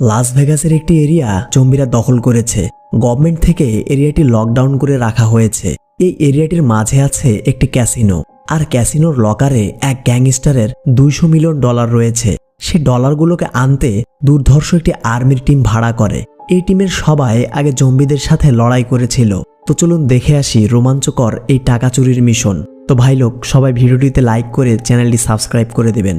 লাস ভেগাসের একটি এরিয়া জম্বিরা দখল করেছে। গভর্নমেন্ট থেকে এরিয়াটি লকডাউন করে রাখা হয়েছে। এই এরিয়াটির মাঝে আছে একটি ক্যাসিনো আর ক্যাসিনোর লকারে এক গ্যাংস্টারের দুইশো মিলিয়ন ডলার রয়েছে। সে ডলারগুলোকে আনতে দুর্ধর্ষ একটি আর্মির টিম ভাড়া করে। এই টিমের সবাই আগে জম্বিদের সাথে লড়াই করেছিল। তো চলুন দেখে আসি রোমাঞ্চকর এই টাকা চুরির মিশন তো ভাই লোক, সবাই ভিডিওটিতে লাইক করে চ্যানেলটি সাবস্ক্রাইব করে দেবেন।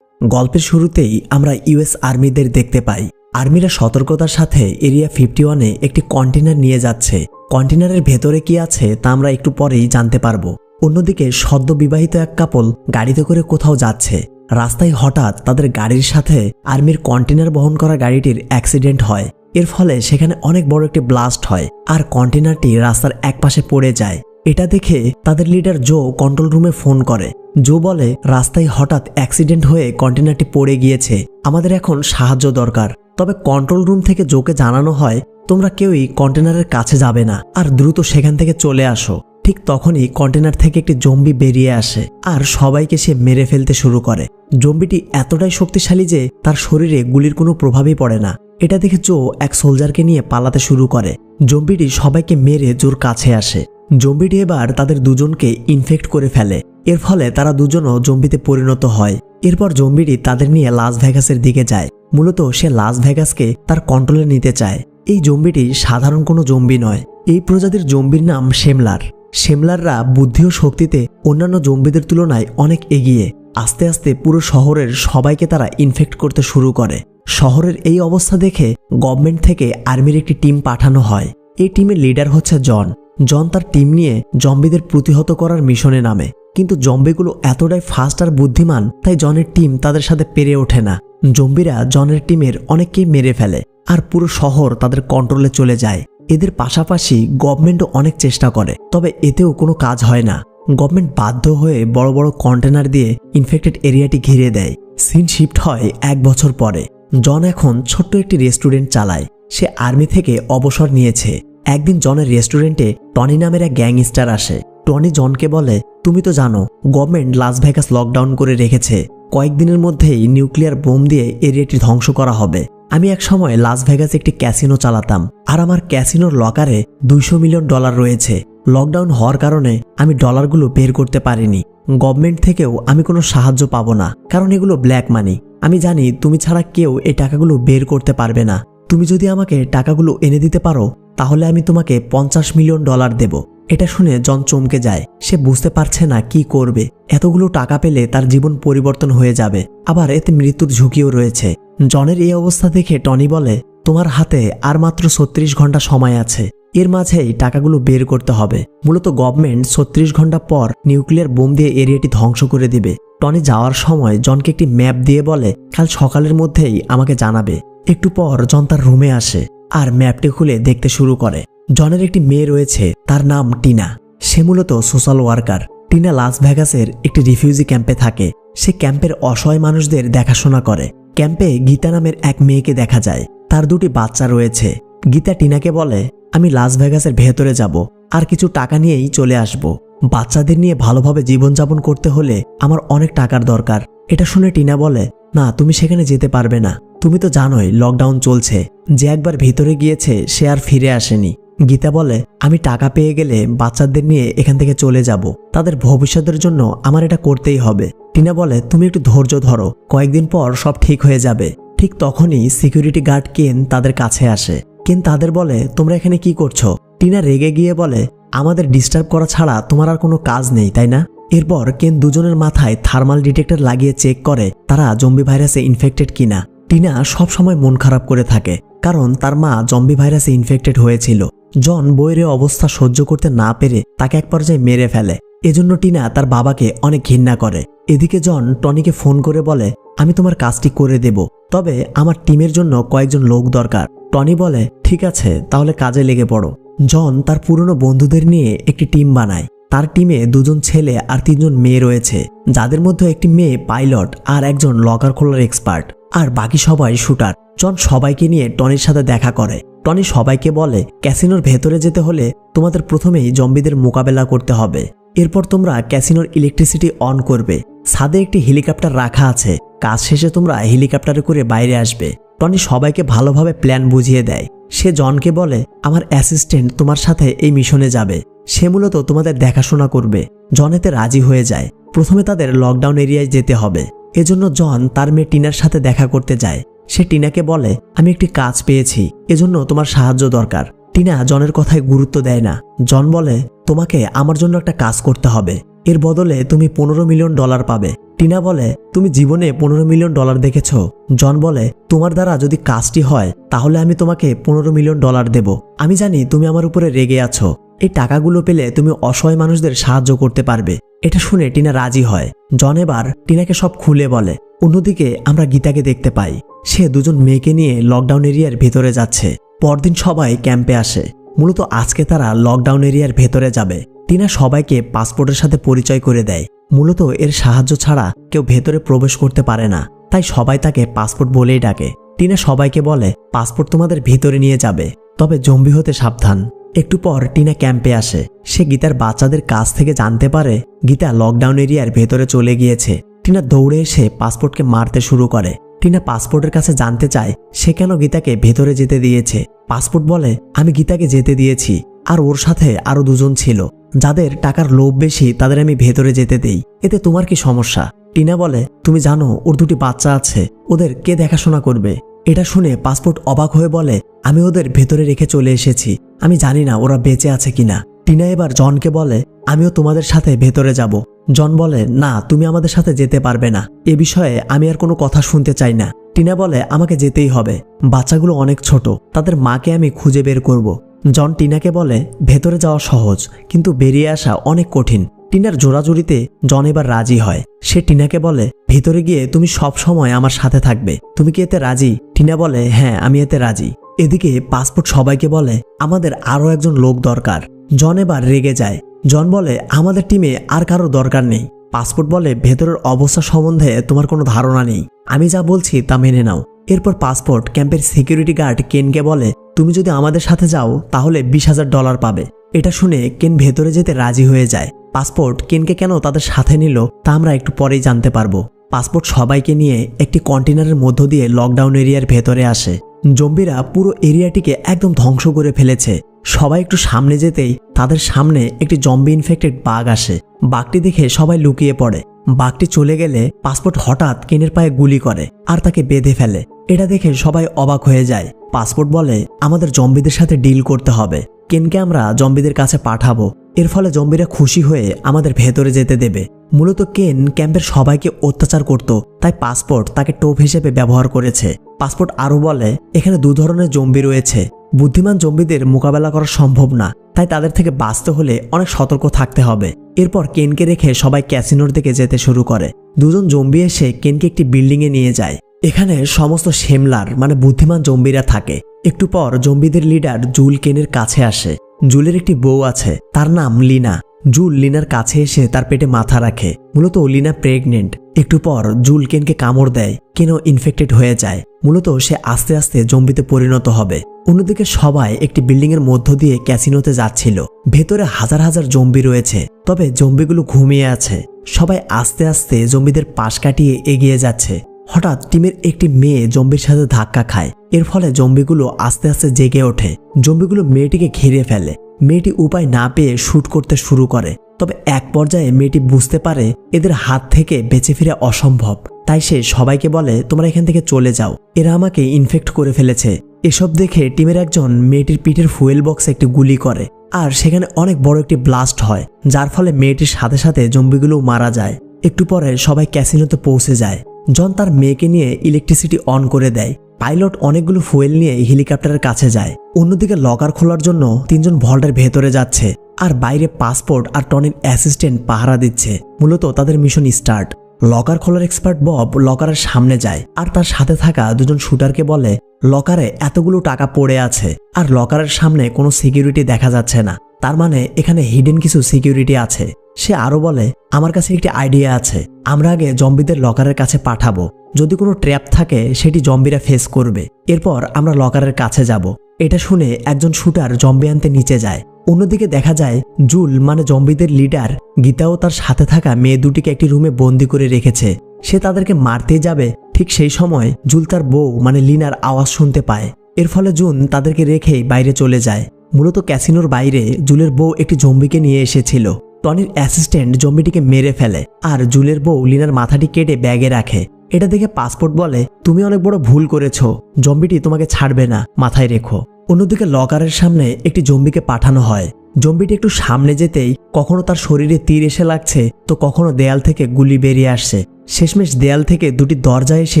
গল্পের শুরুতেই আমরা ইউএস আর্মিদের দেখতে পাই। আর্মিরা সতর্কতার সাথে এরিয়া ফিফটি ওয়ানে একটি কন্টেনার নিয়ে যাচ্ছে। কন্টেনারের ভেতরে কি আছে তা আমরা একটু পরেই জানতে পারব। অন্যদিকে সদ্য বিবাহিত এক কাপল গাড়িতে করে কোথাও যাচ্ছে। রাস্তায় হঠাৎ তাদের গাড়ির সাথে আর্মির কন্টেনার বহন করা গাড়িটির অ্যাক্সিডেন্ট হয়। এর ফলে সেখানে অনেক বড় একটি ব্লাস্ট হয়। আর কন্টেনারটি রাস্তার একপাশে পড়ে যায়। এটা দেখে তাদের লিডার জো কন্ট্রোল রুমে ফোন করে। জো বলে, রাস্তায় হঠাৎ অ্যাক্সিডেন্ট হয়ে কন্টেনারটি পড়ে গিয়েছে। আমাদের এখন সাহায্য দরকার। তবে কন্ট্রোল রুম থেকে জোকে জানানো হয়, তোমরা কেউই কন্টেনারের কাছে যাবে না। আর দ্রুত সেখান থেকে চলে আসো। ঠিক তখনই কন্টেনার থেকে একটি জম্বি বেরিয়ে আসে, আর সবাইকে সে মেরে ফেলতে শুরু করে। জম্বিটি এতটাই শক্তিশালী যে তার শরীরে গুলির কোনো প্রভাবই পড়ে না। এটা দেখে জো এক সোলজারকে নিয়ে পালাতে শুরু করে। জম্বিটি সবাইকে মেরে জোর কাছে আসে। জম্বিটি এবার তাদের দুজনকে ইনফেক্ট করে ফেলে। এর ফলে তারা দুজনও জম্বিতে পরিণত হয়। এরপর জম্বিটি তাদের নিয়ে লাস ভেগাসের দিকে যায়। মূলত সে লাস ভেগাসকে তার কন্ট্রোলে নিতে চায়। এই জম্বিটি সাধারণ কোনো জম্বি নয়। এই প্রজাতির জম্বির নাম শেমলার শেমলাররা বুদ্ধি ও শক্তিতে অন্যান্য জম্বিদের তুলনায় অনেক এগিয়ে। আস্তে আস্তে পুরো শহরের সবাইকে তারা ইনফেক্ট করতে শুরু করে। শহরের এই অবস্থা দেখে গভর্নমেন্ট থেকে আর্মির একটি টিম পাঠানো হয়। এই টিমের লিডার হচ্ছে জন জন তার টিম নিয়ে জম্বিদের প্রতিহত করার মিশনে নামে। কিন্তু জম্বিগুলো এতটাই ফাস্ট আর বুদ্ধিমান, তাই জনের টিম তাদের সাথে পেরে ওঠে না। জম্বিরা জনের টিমের অনেককেই মেরে ফেলে আর পুরো শহর তাদের কন্ট্রোলে চলে যায়। এদের পাশাপাশি গভর্নমেন্টও অনেক চেষ্টা করে, তবে এতেও কোনো কাজ হয় না। গভর্নমেন্ট বাধ্য হয়ে বড় বড় কন্টেনার দিয়ে ইনফেক্টেড এরিয়াটি ঘিরে দেয়। সিন শিফট হয় এক বছর পরে। জন এখন ছোট্ট একটি রেস্টুরেন্ট চালায়। সে আর্মি থেকে অবসর নিয়েছে। একদিন জনের রেস্টুরেন্টে টনি নামের এক গ্যাংস্টার আসে। টনি জনকে বলে, তুমি তো জানো, গভর্নমেন্ট লাস ভেগাস লকডাউন করে রেখেছে। কয়েকদিনের মধ্যেই নিউক্লিয়ার বোম দিয়ে এরিয়াটি ধ্বংস করা হবে। আমি এক সময় লাস ভেগাসে একটি ক্যাসিনো চালাতাম, আর আমার ক্যাসিনোর লকারে দুইশো মিলিয়ন ডলার রয়েছে। লকডাউন হওয়ার কারণে আমি ডলারগুলো বের করতে পারিনি। গভর্নমেন্ট থেকেও আমি কোনো সাহায্য পাবো না, কারণ এগুলো ব্ল্যাক মানি। আমি জানি, তুমি ছাড়া কেউ এই টাকাগুলো বের করতে পারবে না। তুমি যদি আমাকে টাকাগুলো এনে দিতে পারো তাহলে আমি তোমাকে পঞ্চাশ মিলিয়ন ডলার দেব। এটা শুনে জন চমকে যায়। সে বুঝতে পারছে না কি করবে। এতগুলো টাকা পেলে তার জীবন পরিবর্তন হয়ে যাবে। আবার এতে মৃত্যুর ঝুঁকিও রয়েছে। জনের এই অবস্থা দেখে টনি বলে, তোমার হাতে আর মাত্র ছত্রিশ ঘণ্টা সময় আছে। এর মাঝেই টাকাগুলো বের করতে হবে। মূলত গভর্নমেন্ট ছত্রিশ ঘণ্টা পর নিউক্লিয়ার বোম দিয়ে এরিয়াটি ধ্বংস করে দিবে। টনি যাওয়ার সময় জনকে একটি ম্যাপ দিয়ে বলে, কাল সকালের মধ্যেই আমাকে জানাবে। একটু পর জন তার রুমে আসে। আর ম্যাপটি খুলে দেখতে শুরু করে। জনের একটি মেয়ে রয়েছে, তার নাম টিনা। সে মূলত সোশ্যাল ওয়ার্কার। টিনা লাস ভেগাসের একটি রিফিউজি ক্যাম্পে থাকে। সে ক্যাম্পের অসহায় মানুষদের দেখাশোনা করে। ক্যাম্পে গীতা নামের এক মেয়েকে দেখা যায়। তার দুটি বাচ্চা রয়েছে। গীতা টিনাকে বলে, আমি লাস ভেগাসের ভেতরে যাব। আর কিছু টাকা নিয়েই চলে আসব। বাচ্চাদের নিয়ে ভালোভাবে জীবনযাপন করতে হলে আমার অনেক টাকার দরকার। এটা শুনে টিনা বলে, না, তুমি সেখানে যেতে পারবে না। তুমি তো জানোই লকডাউন চলছে। যে একবার ভিতরে গিয়েছে, সে আর ফিরে আসেনি। গীতা বলে, আমি টাকা পেয়ে গেলে বাচ্চাদের নিয়ে এখান থেকে চলে যাব। তাদের ভবিষ্যতের জন্য আমার এটা করতেই হবে। টিনা বলে, তুমি একটু ধৈর্য ধরো। কয়েকদিন পর সব ঠিক হয়ে যাবে। ঠিক তখনই সিকিউরিটি গার্ড কেন তাদের কাছে আসে? কেন তাদের বলে, তোমরা এখানে কি করছ? টিনা রেগে গিয়ে বলে, আমাদের ডিস্টার্ব করা ছাড়া তোমার আর কোনো কাজ নেই, তাই না? এরপর কেন দুজনের মাথায় থার্মাল ডিটেক্টর লাগিয়ে চেক করে তারা জম্বি ভাইরাসে ইনফেক্টেড কিনা। টিনা সব সময় মন খারাপ করে থাকে, কারণ তার মা জম্বি ভাইরাসে ইনফেক্টেড হয়েছিল। জন বইয়ের অবস্থা সহ্য করতে না পেরে তাকে এক পর্যায়ে মেরে ফেলে। এজন্য টিনা তার বাবাকে অনেক ঘৃণা করে। এদিকে জন টনিকে ফোন করে বলে, আমি তোমার কাজটি করে দেব, তবে আমার টিমের জন্য কয়েকজন লোক দরকার। টনি বলে, ঠিক আছে, তাহলে কাজে লেগে পড়ো। জন তার পুরনো বন্ধুদের নিয়ে একটি টিম বানায়। তার টিমে দুজন ছেলে আর তিনজন মেয়ে রয়েছে, যাদের মধ্যে একটি মেয়ে পাইলট আর একজন লকার খোলার এক্সপার্ট, আর বাকি সবাই শুটার। জন সবাইকে নিয়ে টনির সাথে দেখা করে। টনি সবাইকে বলে, ক্যাসিনোর ভেতরে যেতে হলে তোমাদের প্রথমেই জম্বিদের মোকাবেলা করতে হবে। এরপর তোমরা ক্যাসিনোর ইলেকট্রিসিটি অন করবে। ছাদে একটি হেলিকপ্টার রাখা আছে। কাজ শেষে তোমরা হেলিকপ্টারে করে বাইরে আসবে। টনি সবাইকে ভালোভাবে প্ল্যান বুঝিয়ে দেয়। সে জনকে বলে, আমার অ্যাসিস্ট্যান্ট তোমার সাথে এই মিশনে যাবে। সে মূলত তোমাদের দেখাশোনা করবে। জন এতে রাজি হয়ে যায়। প্রথমে তাদের লকডাউন এরিয়ায় যেতে হবে। এজন্য জন তার মেয়ে টিনার সাথে দেখা করতে যায়। সে টিনাকে বলে, আমি একটি কাজ পেয়েছি। এজন্য তোমার সাহায্য দরকার। টিনা জনের কথায় গুরুত্ব দেয় না। জন বলে, তোমাকে আমার জন্য একটা কাজ করতে হবে। এর বদলে তুমি পনেরো মিলিয়ন ডলার পাবে। টিনা বলে, তুমি জীবনে পনেরো মিলিয়ন ডলার দেখেছ। জন বলে, তোমার দ্বারা যদি কাজটি হয়, তাহলে আমি তোমাকে পনেরো মিলিয়ন ডলার দেব। আমি জানি তুমি আমার উপরে রেগে আছো। এই টাকাগুলো পেলে তুমি অসহায় মানুষদের সাহায্য করতে পারবে। এটা শুনে টিনা রাজি হয়। জন এবার টিনাকে সব খুলে বলে, অন্যদিকে আমরা গীতাকে দেখতে পাই। সে দুজন মেয়েকে নিয়ে লকডাউন এরিয়ার ভেতরে যাচ্ছে। পরদিন সবাই ক্যাম্পে আসে। মূলত আজকে তারা লকডাউন এরিয়ার ভেতরে যাবে। টিনা সবাইকে পাসপোর্টের সাথে পরিচয় করে দেয়। মূলত এর সাহায্য ছাড়া কেউ ভেতরে প্রবেশ করতে পারে না। তাই সবাই তাকে পাসপোর্ট বলেই ডাকে। টিনা সবাইকে বলে, পাসপোর্ট তোমাদের ভিতরে নিয়ে যাবে। তবে জম্বি হতে সাবধান। একটু পর টিনা ক্যাম্পে আসে। সে গীতার বাচ্চাদের কাছ থেকে জানতে পারে, গীতা লকডাউন এরিয়ার ভেতরে চলে গিয়েছে। টিনা দৌড়ে এসে পাসপোর্টকে মারতে শুরু করে। টিনা পাসপোর্টের কাছে জানতে চায়, সে কেন গীতাকে ভেতরে যেতে দিয়েছে? পাসপোর্ট বলে, আমি গীতাকে যেতে দিয়েছি, আর ওর সাথে আরও দুজন ছিল। যাদের টাকার লোভ বেশি, তাদের আমি ভেতরে যেতে দেই। এতে তোমার কি সমস্যা? টিনা বলে, তুমি জানো, ওর দুটি বাচ্চা আছে। ওদের কে দেখাশোনা করবে? এটা শুনে পাসপোর্ট অবাক হয়ে বলে, আমি ওদের ভেতরে রেখে চলে এসেছি। আমি জানি না ওরা বেঁচে আছে কিনা। টিনা এবার জনকে বলে, আমিও তোমাদের সাথে ভেতরে যাব। জন বলে, না, তুমি আমাদের সাথে যেতে পারবে না। এ বিষয়ে আমি আর কোনো কথা শুনতে চাই না। টিনা বলে, আমাকে যেতেই হবে। বাচ্চাগুলো অনেক ছোট। তাদের মাকে আমি খুঁজে বের করব। জন টিনাকে বলে, ভেতরে যাওয়া সহজ, কিন্তু বেরিয়ে আসা অনেক কঠিন। টিনার জোড়াজুড়িতে জন এবার রাজি হয়। সে টিনাকে বলে, ভেতরে গিয়ে তুমি সব সময় আমার সাথে থাকবে। তুমি কি এতে রাজি? টিনা বলে হ্যাঁ আমি এতে রাজি। এদিকে পাসপোর্ট সবাইকে বলে, আমাদের আরও একজন লোক দরকার। জন এবার রেগে যায়। জন বলে, আমাদের টিমে আর কারও দরকার নেই। পাসপোর্ট বলে, ভেতরের অবস্থা সম্বন্ধে তোমার কোনো ধারণা নেই। আমি যা বলছি তা মেনে নাও। এরপর পাসপোর্ট ক্যাম্পের সিকিউরিটি গার্ড কেনকে বলে তুমি যদি আমাদের সাথে যাও, তাহলে বিশ হাজার ডলার পাবে। এটা শুনে কেন ভেতরে যেতে রাজি হয়ে যায়। পাসপোর্ট কেনকে কেন তাদের সাথে নিল, তা আমরা একটু পরেই জানতে পারব। পাসপোর্ট সবাইকে নিয়ে একটি কন্টেনারের মধ্য দিয়ে লকডাউন এরিয়ার ভেতরে আসে। জম্বিরা পুরো এরিয়াটিকে একদম ধ্বংস করে ফেলেছে। সবাই একটু সামনে যেতেই তাদের সামনে একটি জম্বি ইনফেক্টেড বাঘ আসে। বাঘটি দেখে সবাই লুকিয়ে পড়ে। বাঘটি চলে গেলে পাসপোর্ট হঠাৎ কেনের পায়ে গুলি করে আর তাকে বেঁধে ফেলে। এটা দেখে সবাই অবাক হয়ে যায়। পাসপোর্ট বলে আমাদের জম্বিদের সাথে ডিল করতে হবে। কেনকে আমরা জম্বিদের কাছে পাঠাবো? এর ফলে জম্বিরা খুশি হয়ে আমাদের ভেতরে যেতে দেবে। মূলত কেন ক্যাম্পের সবাইকে অত্যাচার করত, তাই পাসপোর্ট তাকে টোপ হিসেবে ব্যবহার করেছে। পাসপোর্ট আরও বলে, এখানে দু ধরনের জম্বি রয়েছে। বুদ্ধিমান জম্বিদের মোকাবেলা করা সম্ভব না, তাই তাদের থেকে বাঁচতে হলে অনেক সতর্ক থাকতে হবে। এরপর কেনকে রেখে সবাই ক্যাসিনোর দিকে যেতে শুরু করে। দুজন জম্বি এসে কেনকে একটি বিল্ডিংয়ে নিয়ে যায়। এখানে সমস্ত শেমলার মানে বুদ্ধিমান জম্বিরা থাকে। একটু পর জম্বিদের লিডার জুল কেনের কাছে আসে। জুলের একটি বউ আছে, তার নাম লিনা। জুল লিনার কাছে এসে তার পেটে মাথা রাখে। মূলত লিনা প্রেগনেন্ট। একটু পর জুল কেনকে কামড় দেয়, কেন ইনফেক্টেড হয়ে যায়। মূলত সে আস্তে আস্তে জম্বিতে পরিণত হবে। অন্যদিকে সবাই একটি বিল্ডিংয়ের মধ্য দিয়ে ক্যাসিনোতে যাচ্ছিল। ভেতরে হাজার হাজার জম্বি রয়েছে, তবে জম্বিগুলো ঘুমিয়ে আছে। সবাই আস্তে আস্তে জম্বিদের পাশ কাটিয়ে এগিয়ে যাচ্ছে। হঠাৎ টিমের একটি মেয়ে জম্বির সাথে ধাক্কা খায়। এর ফলে জম্বিগুলো আস্তে আস্তে জেগে ওঠে। জম্বিগুলো মেয়েটিকে ঘিরে ফেলে। মেয়েটি উপায় না পেয়ে শ্যুট করতে শুরু করে। তবে এক পর্যায়ে মেয়েটি বুঝতে পারে এদের হাত থেকে বেঁচে ফিরে অসম্ভব। তাই সে সবাইকে বলে, তোমরা এখান থেকে চলে যাও। এরা আমাকে ইনফেক্ট করে ফেলেছে। এসব দেখে টিমের একজন মেয়েটির পিঠের ফুয়েল বক্সে একটি গুলি করে। আর সেখানে অনেক বড় একটি ব্লাস্ট হয়, যার ফলে মেয়েটির সাথে সাথে জম্বিগুলো মারা যায়। একটু পরে সবাই ক্যাসিনোতে পৌঁছে যায়। জন তার মেয়েকে নিয়ে ইলেকট্রিসিটি অন করে দেয়। পাইলট অনেকগুলো ফুয়েল নিয়ে হেলিকপ্টারের কাছে যায়। অন্যদিকে লকার খোলার জন্য তিনজন ভল্টের ভেতরে যাচ্ছে আর বাইরে পাসপোর্ট আর টনির অ্যাসিস্ট্যান্ট পাহারা দিচ্ছে। মূলত তাদের মিশন স্টার্ট লকার খোলার এক্সপার্ট বব লকারের সামনে যায় আর তার সাথে থাকা দুজন শুটারকে বলে লকারে এতগুলো টাকা পড়ে আছে আর লকারের সামনে কোনো সিকিউরিটি দেখা যাচ্ছে না। তার মানে এখানে হিডেন কিছু সিকিউরিটি আছে। সে আরও বলে, আমার কাছে একটি আইডিয়া আছে। আমরা আগে জম্বিদের লকারের কাছে পাঠাবো। যদি কোনো ট্র্যাপ থাকে, সেটি জম্বিরা ফেস করবে। এরপর আমরা লকারের কাছে যাব। এটা শুনে একজন শুটার জম্বি আনতে নিচে যায়। অন্যদিকে দেখা যায়, জুল মানে জম্বিদের লিডার, গীতাও তার সাথে থাকা মেয়ে দুটিকে একটি রুমে বন্দি করে রেখেছে। সে তাদেরকে মারতে যাবে। ঠিক সেই সময়, জুল তার বউ মানে লিনার আওয়াজ শুনতে পায়। এর ফলে জুন তাদেরকে রেখেই বাইরে চলে যায়। মূলত ক্যাসিনোর বাইরে জুলের বউ একটি জম্বিকে নিয়ে এসেছিল। টনির অ্যাসিস্ট্যান্ট জম্বিটিকে মেরে ফেলে আর জুলের বউ লিনার মাথাটি কেটে ব্যাগে রাখে। এটা দেখে পাসপোর্ট বলে, তুমি অনেক বড় ভুল করেছ। জম্বিটি তোমাকে ছাড়বে না, মাথায় রেখো। অন্যদিকে লকারের সামনে একটি জম্বিকে পাঠানো হয়। জম্বিটি একটু সামনে যেতেই কখনো তার শরীরে তীর এসে লাগছে, তো কখনো দেয়াল থেকে গুলি বেরিয়ে আসছে শেষমেশ দেয়াল থেকে দুটি দরজা এসে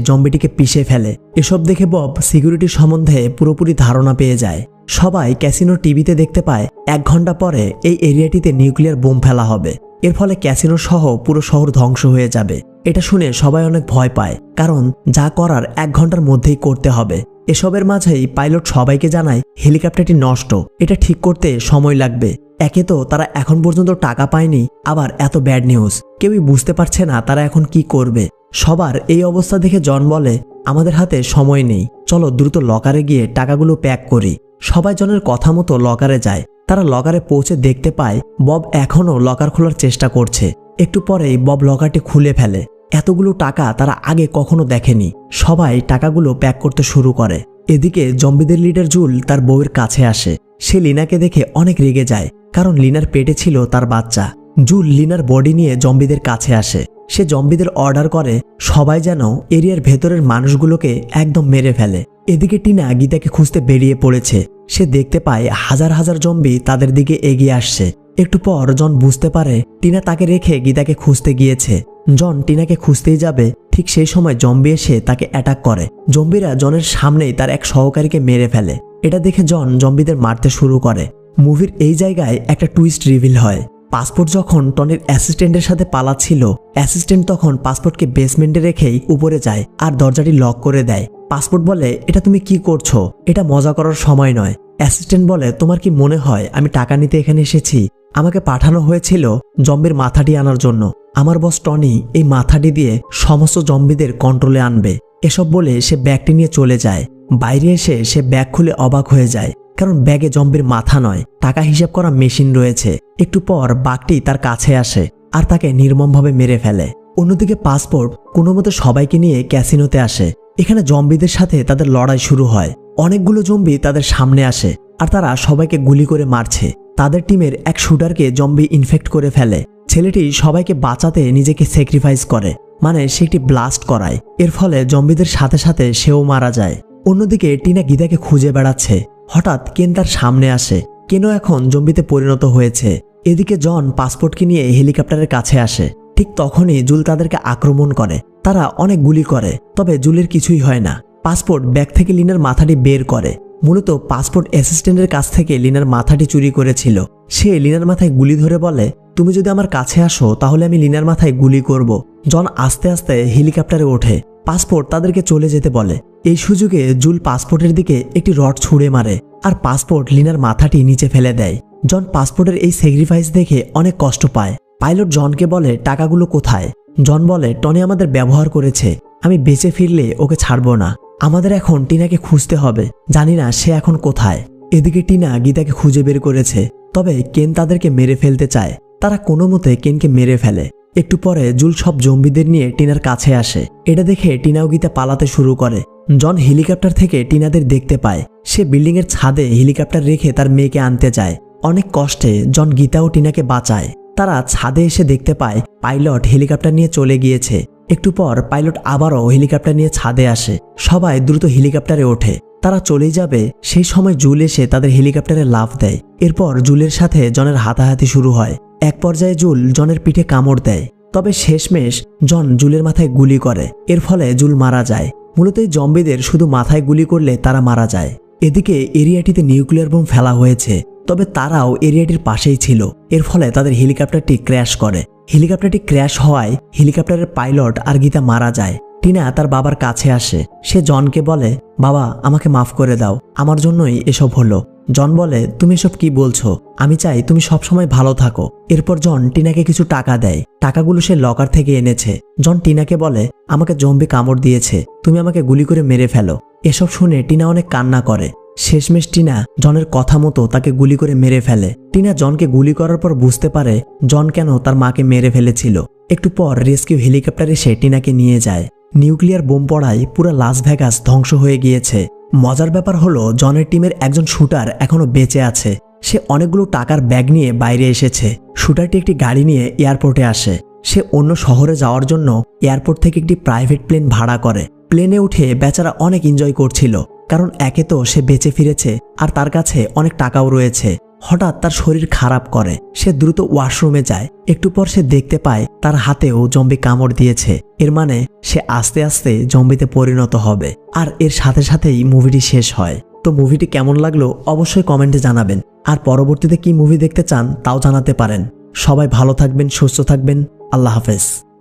জম্বিটিকে পিষে ফেলে। এসব দেখে বব সিকিউরিটি সম্বন্ধে পুরোপুরি ধারণা পেয়ে যায়। সবাই ক্যাসিনো টিভিতে দেখতে পায়, এক ঘণ্টা পরে এই এরিয়াটিতে নিউক্লিয়ার বোম ফেলা হবে। এর ফলে ক্যাসিনো সহ পুরো শহর ধ্বংস হয়ে যাবে। এটা শুনে সবাই অনেক ভয় পায়, কারণ যা করার এক ঘণ্টার মধ্যেই করতে হবে। এসবের মাঝেই পাইলট সবাইকে জানায়, হেলিকপ্টারটি নষ্ট। এটা ঠিক করতে সময় লাগবে। একে তো তারা এখন পর্যন্ত টাকা পায়নি, আবার এত ব্যাড নিউজ। কেউই বুঝতে পারছে না তারা এখন কি করবে। সবার এই অবস্থা দেখে জন বলে, আমাদের হাতে সময় নেই। চলো দ্রুত লকারে গিয়ে টাকাগুলো প্যাক করি। সবাই জনের কথা মতো লকারে যায়। তারা লকারে পৌঁছে দেখতে পায়, বব এখনও লকার খোলার চেষ্টা করছে। একটু পরেই বব লকারটি খুলে ফেলে। এতগুলো টাকা তারা আগে কখনো দেখেনি। সবাই টাকাগুলো প্যাক করতে শুরু করে। এদিকে জম্বিদের লিডার জুল তার বউয়ের কাছে আসে। সে লিনাকে দেখে অনেক রেগে যায়, কারণ লিনার পেটে ছিল তার বাচ্চা। জুল লিনার বডি নিয়ে জম্বিদের কাছে আসে। সে জম্বিদের অর্ডার করে, সবাই যেন এরিয়ার ভেতরের মানুষগুলোকে একদম মেরে ফেলে। এদিকে টিনা গীতাকে খুঁজতে বেরিয়ে পড়েছে। সে দেখতে পায় হাজার হাজার জম্বি তাদের দিকে এগিয়ে আসছে। একটু পর জন বুঝতে পারে টিনা তাকে রেখে গীতাকে খুঁজতে গিয়েছে। জন টিনাকে খুঁজতেই যাবে, ঠিক সেই সময় জম্বি এসে তাকে অ্যাটাক করে। জম্বিরা জনের সামনেই তার এক সহকারীকে মেরে ফেলে। এটা দেখে জন জম্বিদের মারতে শুরু করে। মুভির এই জায়গায় একটা টুইস্ট রিভিল হয়। পাসপোর্ট যখন টনির অ্যাসিস্ট্যান্টের সাথে পালাচ্ছিল, অ্যাসিস্ট্যান্ট তখন পাসপোর্টকে বেসমেন্টে রেখেই উপরে যায় আর দরজাটি লক করে দেয়। পাসপোর্ট বলে, এটা তুমি কি করছ? এটা মজা করার সময় নয়। অ্যাসিস্ট্যান্ট বলে, তোমার কি মনে হয় আমি টাকা নিতে এখানে এসেছি? আমাকে পাঠানো হয়েছিল জম্বির মাথাটি আনার জন্য। আমার বস টনি এই মাথাটি দিয়ে সমস্ত জম্বিদের কন্ট্রোলে আনবে। এসব বলে সে ব্যাগটি নিয়ে চলে যায়। বাইরে এসে সে ব্যাগ খুলে অবাক হয়ে যায়। কারণ ব্যাগে জম্বির মাথা নয়, টাকা হিসাব করা মেশিন রয়েছে। একটু পর বাঘটি তার কাছে আসে আর তাকে নির্মমভাবে মেরে ফেলে। অন্যদিকে পাসপোর্ট কোনো মতো সবাইকে নিয়ে ক্যাসিনোতে আসে। এখানে জম্বিদের সাথে তাদের লড়াই শুরু হয়। অনেকগুলো জম্বি তাদের সামনে আসে আর তারা সবাইকে গুলি করে মারছে। তাদের টিমের এক শুটারকে জম্বি ইনফেক্ট করে ফেলে। ছেলেটি সবাইকে বাঁচাতে নিজেকে স্যাক্রিফাইস করে মানে সে একটি ব্লাস্ট করায়। এর ফলে জম্বিদের সাথে সাথে সেও মারা যায়। অন্যদিকে টিনা গীতাকে খুঁজে বেড়াচ্ছে। হঠাৎ কেন তার সামনে আসে? কেন এখন জম্বিতে পরিণত হয়েছে? এদিকে জন পাসপোর্টকে নিয়ে হেলিকপ্টারের কাছে আসে। ঠিক তখনই জুল তাদেরকে আক্রমণ করে। তারা অনেক গুলি করে, তবে জুলের কিছুই হয় না। পাসপোর্ট ব্যাগ থেকে লিনার মাথাটি বের করে। মূলত পাসপোর্ট অ্যাসিস্ট্যান্টের কাছ থেকে লিনার মাথাটি চুরি করেছিল। সে লিনার মাথায় গুলি ধরে বলে, তুমি যদি আমার কাছে আসো, তাহলে আমি লিনার মাথায় গুলি করব। জন আস্তে আস্তে হেলিকপ্টারে ওঠে। পাসপোর্ট তাদেরকে চলে যেতে বলে। এই সুযোগে জুল পাসপোর্টের দিকে একটি রড ছুঁড়ে মারে আর পাসপোর্ট লিনার মাথাটি নিচে ফেলে দেয়। জন পাসপোর্টের এই স্যাক্রিফাইস দেখে অনেক কষ্ট পায়। পাইলট জনকে বলে, টাকাগুলো কোথায়? জন বলে, টনি আমাদের ব্যবহার করেছে। আমি বেঁচে ফিরলে ওকে ছাড়বো না। আমাদের এখন টিনাকে খুঁজতে হবে। জানি না সে এখন কোথায়। এদিকে টিনা গীতাকে খুঁজে বের করেছে। তবে কেন তাদেরকে মেরে ফেলতে চায়? তারা কোনো মতে কেনকে মেরে ফেলে। একটু পরে জুল সব জম্বিদের নিয়ে টিনার কাছে আসে। এটা দেখে টিনাও গীতা পালাতে শুরু করে। জন হেলিকপ্টার থেকে টিনাদের দেখতে পায়। সে বিল্ডিংয়ের ছাদে হেলিকপ্টার রেখে তার মেয়েকে আনতে যায়। অনেক কষ্টে জন গীতা ও টিনাকে বাঁচায়। তারা ছাদে এসে দেখতে পায়, পাইলট হেলিকপ্টার নিয়ে চলে গিয়েছে। একটু পর পাইলট আবারও হেলিকপ্টার নিয়ে ছাদে আসে। সবাই দ্রুত হেলিকপ্টারে ওঠে। তারা চলেই যাবে। সেই সময় জুল এসে তাদের হেলিকপ্টারে লাফ দেয়। এরপর জুলের সাথে জনের হাতাহাতি শুরু হয়। এক পর্যায়ে জুল জনের পিঠে কামড় দেয়, তবে শেষমেশ জন জুলের মাথায় গুলি করে। এর ফলে জুল মারা যায়। মূলত এই জম্বিদের শুধু মাথায় গুলি করলে তারা মারা যায়। এদিকে এরিয়াটিতে নিউক্লিয়ার বোম ফেলা হয়েছে, তবে তারাও এরিয়াটির পাশেই ছিল। এর ফলে তাদের হেলিকপ্টারটি ক্র্যাশ করে। হেলিকপ্টারটি ক্র্যাশ হওয়ায় হেলিকপ্টারের পাইলট আর গীতা মারা যায়। টিনা তার বাবার কাছে আসে। সে জনকে বলে, বাবা, আমাকে মাফ করে দাও। আমার জন্যই এসব হলো। জন বলে, তুমি এসব কি বলছো? আমি চাই তুমি সবসময় ভালো থাকো। এরপর জন টিনাকে কিছু টাকা দেয়। টাকাগুলো সে লকার থেকে এনেছে। জন টিনাকে বলে, আমাকে জম্বি কামড় দিয়েছে। তুমি আমাকে গুলি করে মেরে ফেলো। এসব শুনে টিনা অনেক কান্না করে। শেষমেশ টিনা জনের কথা মতো তাকে গুলি করে মেরে ফেলে। টিনা জনকে গুলি করার পর বুঝতে পারে জন কেন তার মাকে মেরে ফেলেছিল। একটু পর রেস্কিউ হেলিকপ্টার এসে টিনাকে নিয়ে যায়। নিউক্লিয়ার বোম পড়ায় পুরো লাস ভেগাস ধ্বংস হয়ে গিয়েছে। মজার ব্যাপার হলো, জনের টিমের একজন শুটার এখনও বেঁচে আছে। সে অনেকগুলো টাকার ব্যাগ নিয়ে বাইরে এসেছে। শুটারটি একটি গাড়ি নিয়ে এয়ারপোর্টে আসে। সে অন্য শহরে যাওয়ার জন্য এয়ারপোর্ট থেকে একটি প্রাইভেট প্লেন ভাড়া করে। প্লেনে উঠে বেচারা অনেক এনজয় করছিল, কারণ একে তো সে বেঁচে ফিরেছে, আর তার কাছে অনেক টাকাও রয়েছে। হঠাৎ তার শরীর খারাপ করে। সে দ্রুত ওয়াশরুমে যায়। একটু পর সে দেখতে পায় তার হাতেও জম্বি কামড় দিয়েছে। এর মানে সে আস্তে আস্তে জম্বিতে পরিণত হবে। আর এর সাথে সাথেই মুভিটি শেষ হয়। তো মুভিটি কেমন লাগল অবশ্যই কমেন্টে জানাবেন। আর পরবর্তীতে কি মুভি দেখতে চান তাও জানাতে পারেন। সবাই ভালো থাকবেন, সুস্থ থাকবেন। আল্লাহ হাফেজ।